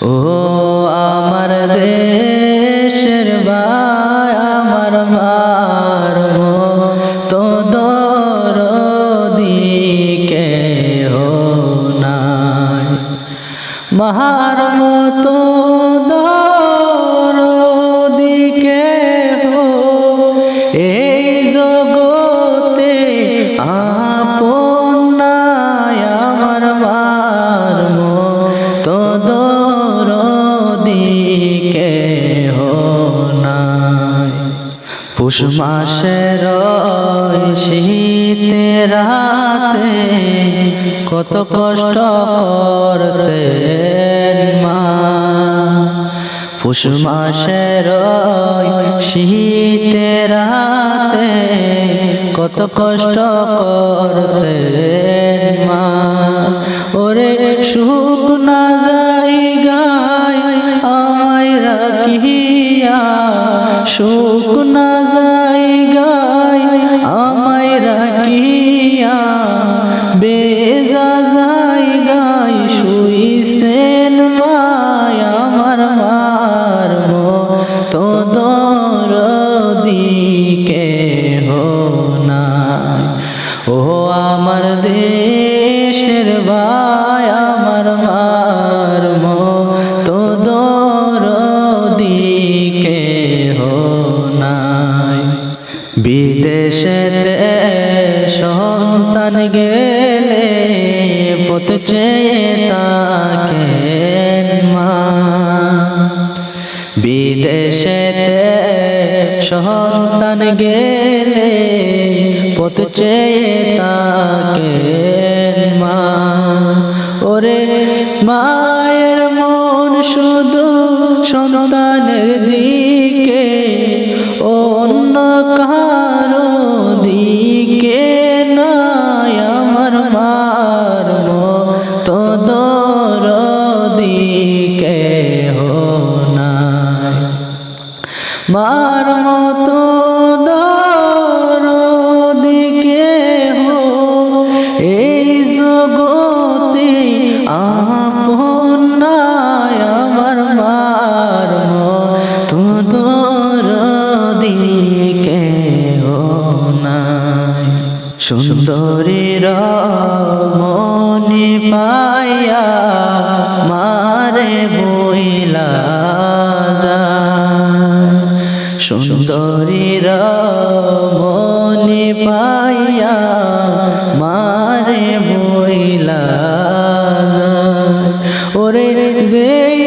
ও আমার দেশের ভাই আমার মার তো দর দিকে হো নাই। মহার মতো দর পুষ মাসের শীতে রাতে কত কষ্ট করছে মা। পুষ মাসের শীতে রাতে কত কষ্ট করছে মা। ওরে সুখ সুখ না যাই গায়, আমায় রাখিয়া বেজা যাই গাই শুইছেন মায় আমার মার তো দর দিকে হো নাই। ও আমার দেশের বিদেশেতে সন্তান গেলে পথ চেয়ে মা। ওরে মায়ের মন শুধু সন্তানের দিকে মার মতো দিকে হো এই জগতে আপন আমার মার তো দিকে হো নাই। সুন্দরীর মনে সুন্দরীর মনে পাইয়া মারে বইলা ওরে যেই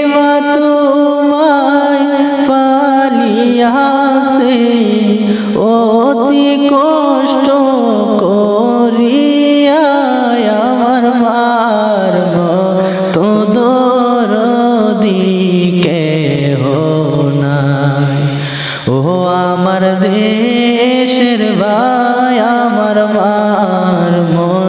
আমার দেশের ভাই আমার মার মন।